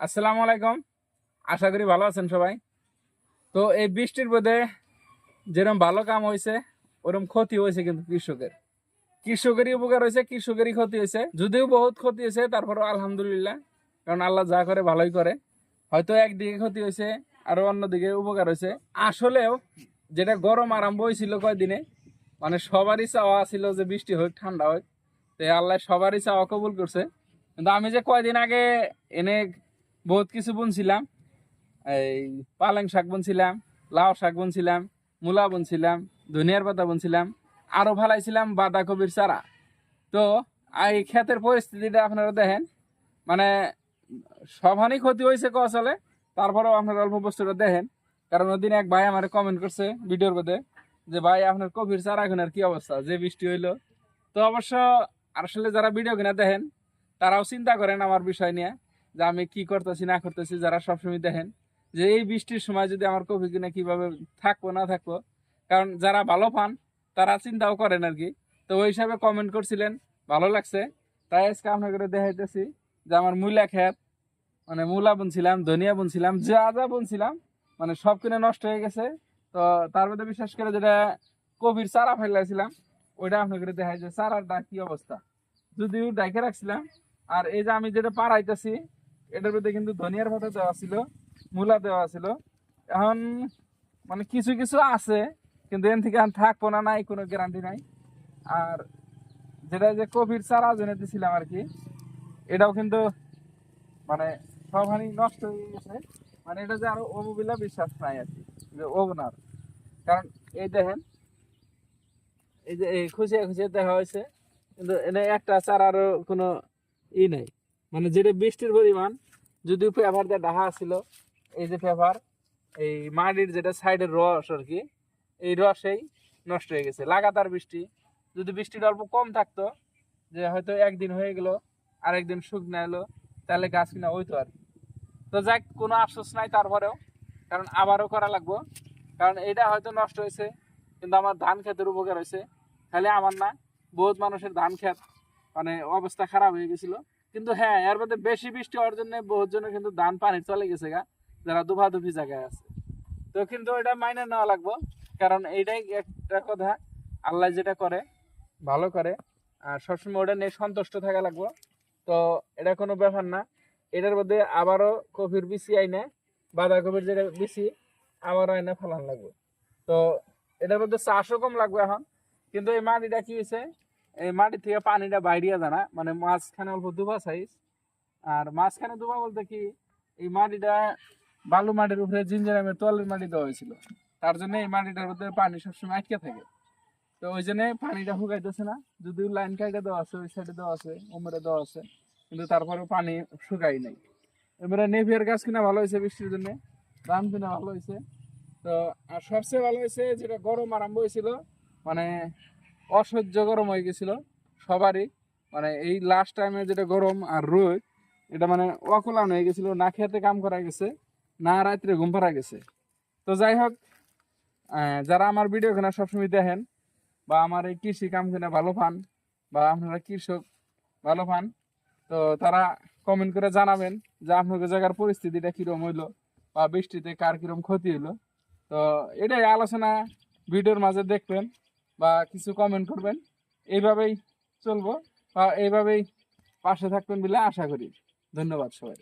আসসালামু আলাইকুম। আশা করি ভালো আছেন সবাই। তো এই বৃষ্টির বোধে যেরকম ভালো কাম হয়েছে ওরকম ক্ষতি হয়েছে কিন্তু কৃষকের। কৃষকেরই উপকার হয়েছে কৃষকেরই ক্ষতি হয়েছে যদিও বহুত ক্ষতি হয়েছে তারপরেও আলহামদুলিল্লাহ। কারণ আল্লাহ যা করে, ভালোই করে। হয়তো একদিকে ক্ষতি হয়েছে আরও অন্যদিকে উপকার হয়েছে আসলেও যেটা গরম আরম্ভ হয়েছিল কয়দিনে মানে সবারই চাওয়া ছিল যে বৃষ্টি হোক, ঠান্ডা হোক। তো আল্লাহ সবারই চাওয়া কবুল করছে। কিন্তু আমি যে কয়দিন আগে এনে বহুত কিছু বুনছিলাম। এই পালং শাক বুনছিলাম, লাউ শাক বুনছিলাম, মূলা বুনছিলাম, ধনিয়ার পাতা বুনছিলাম আরও ফালাইছিলাম বাঁধাকপির চারা। তো এই ক্ষেতের পরিস্থিতিটা আপনারা দেখেন মানে সবারই ক্ষতি হয়েছে ক চলে তারপরেও আপনারা অল্প বস্তুটা দেখেন। কারণ ওদিন এক ভাই আমার কমেন্ট করছে ভিডিওর মধ্যে, যে ভাই, আপনার কপির চারা আর কি অবস্থা? যে বৃষ্টি হইল। তো অবশ্য আসলে যারা ভিডিও কিনা দেখেন, তারাও চিন্তা করেন আমার বিষয় নিয়ে। যে আমি কি করতেছি, না করতেছি, যারা সবসময় দেখেন যে এই বৃষ্টির সময় যদি আমার কপি কিনে কীভাবে থাকব, না থাকব, কারণ যারা ভালো পান, তারা চিন্তাও করেন আর কি। তো ওই হিসাবে কমেন্ট করছিলেন, ভালো লাগছে। তাই আজকে আপনাকে দেখাইতেছি যে আমার মূলা ক্ষেত মানে মূলা বুনছিলাম, ধনিয়া বুনছিলাম, যা যা বুনছিলাম মানে সব কিনে নষ্ট হয়ে গেছে। তো তার মধ্যে বিশেষ করে যেটা কবির চারা ফেলাইছিলাম, ওইটা আপনাকে দেখাই যে চারাটা কি অবস্থা। যদিও ডাইকে রাখছিলাম, আর এই যে আমি যেটা পাড়াইতেছি এটার মধ্যে কিন্তু ধনিয়ার পাতা দেওয়া ছিল, মূলা দেওয়া ছিল। এখন মানে কিছু কিছু আছে, কিন্তু এন থেকে এখন থাকব না, নাই, কোনো গ্যারান্টি নাই। আর যেটা যে কবির চারা জেনে দিছিলাম আর কি, এটাও কিন্তু মানে সবখানি নষ্ট হয়ে গেছে। মানে এটা যে আরও অববিলা বিশ্বাস নাই আর কি, যে ওনার কারণ এই দেখেন, এই যে এই খুঁজে খুঁজে দেখা হয়েছে, কিন্তু এনে একটা চারারও কোনো ই নেই। মানে যেটা বৃষ্টির পরিমাণ যদিও পেপার দিয়ে ডাহা ছিল, এই যে পেপার, এই মাটির যেটা সাইডের রস আর কি, এই রসেই নষ্ট হয়ে গেছে। লাগাতার বৃষ্টি। যদি বৃষ্টিটা অল্প কম থাকতো, যে হয়তো একদিন হয়ে গেল আর একদিন শুকনা এলো, তাহলে গাছ কিনা হইতো আর। তো যাক, কোনো আফসোস নাই তারপরেও, কারণ আবারও করা লাগবো। কারণ এটা হয়তো নষ্ট হয়েছে, কিন্তু আমার ধান খেতের উপকার হয়েছে। খালি আমার না, বহুত মানুষের ধান ক্ষেত মানে অবস্থা খারাপ হয়ে গেছিল। কিন্তু হ্যাঁ এর মধ্যে বেশি বৃষ্টি হওয়ার জন্য বহুত জনের কিন্তু ধান পানি চলে গেছে গা, যারা দুফাদুফি জায়গায় আছে। তো কিন্তু এটা মাইনে নেওয়া লাগবো, কারণ এইটাই একটা কথা, আল্লাহ যেটা করে, ভালো করে, আর সবসময় ওটা নিয়ে সন্তুষ্ট থাকা লাগবো। তো এটা কোনো ব্যাপার না, এটার মধ্যে আবারও কফির বিচি আইনে, বাঁধাকপির যেটা বিচি, আবারও আইনে ফেলান লাগবে। তো এটার মধ্যে চাষও কম লাগবে এখন, কিন্তু এই মাটিটা কি হয়েছে এই মাটি থেকে পানিটা বাইরিয়া জানা মানে মাঝখানে অল্প দুবা সাইজ আর মাঝখানে দুবা বলতে কি, এই মাটিটা বালু মাটির উপরে জিঞ্জারামের তলের মাটি দেওয়া হয়েছিল। তার জন্য এই মাটিটার মধ্যে পানি সবসময় আটকে থাকে। তো ওই জন্য পানিটা শুকাইতেছে না। যদিও লাইন কাইটা দেওয়া আছে, ওই সাইডে দেওয়া আছে, ওমরে দেওয়া আছে, কিন্তু তারপরেও পানি শুকাই নাই। এবারে নেভিয়ার গাছ কিনা ভালো হয়েছে বৃষ্টির জন্য, ধান কিনা ভালো হয়েছে। তো আর সবচেয়ে ভালো হয়েছে যেটা গরম আরম্ভ হয়েছিল মানে অসহ্য গরম হয়ে গেছিল। সবারই মানে এই লাস্ট টাইমে যেটা গরম আর রোদ, এটা মানে অকুলান হয়ে গেছিল, না খেতে কাম করা গেছে, না রাত্রে ঘুম পাড়া গেছে। তো যাই হোক যারা আমার ভিডিও কেনা সবসময় দেখেন বা আমার এই কৃষি কাম কিনা ভালো পান বা আপনারা কৃষক ভালো পান, তো তারা কমেন্ট করে জানাবেন যে আপনাদের জায়গার পরিস্থিতিটা কীরকম হইল বা বৃষ্টিতে কার কীরকম ক্ষতি হইল। তো এটাই আলোচনা, ভিডিওর মাঝে দেখবেন। বা কিছু কমেন্ট করবেন। এইভাবেই চলবো বা এইভাবেই পাশে থাকবেন বলে আশা করি। ধন্যবাদ সবাই।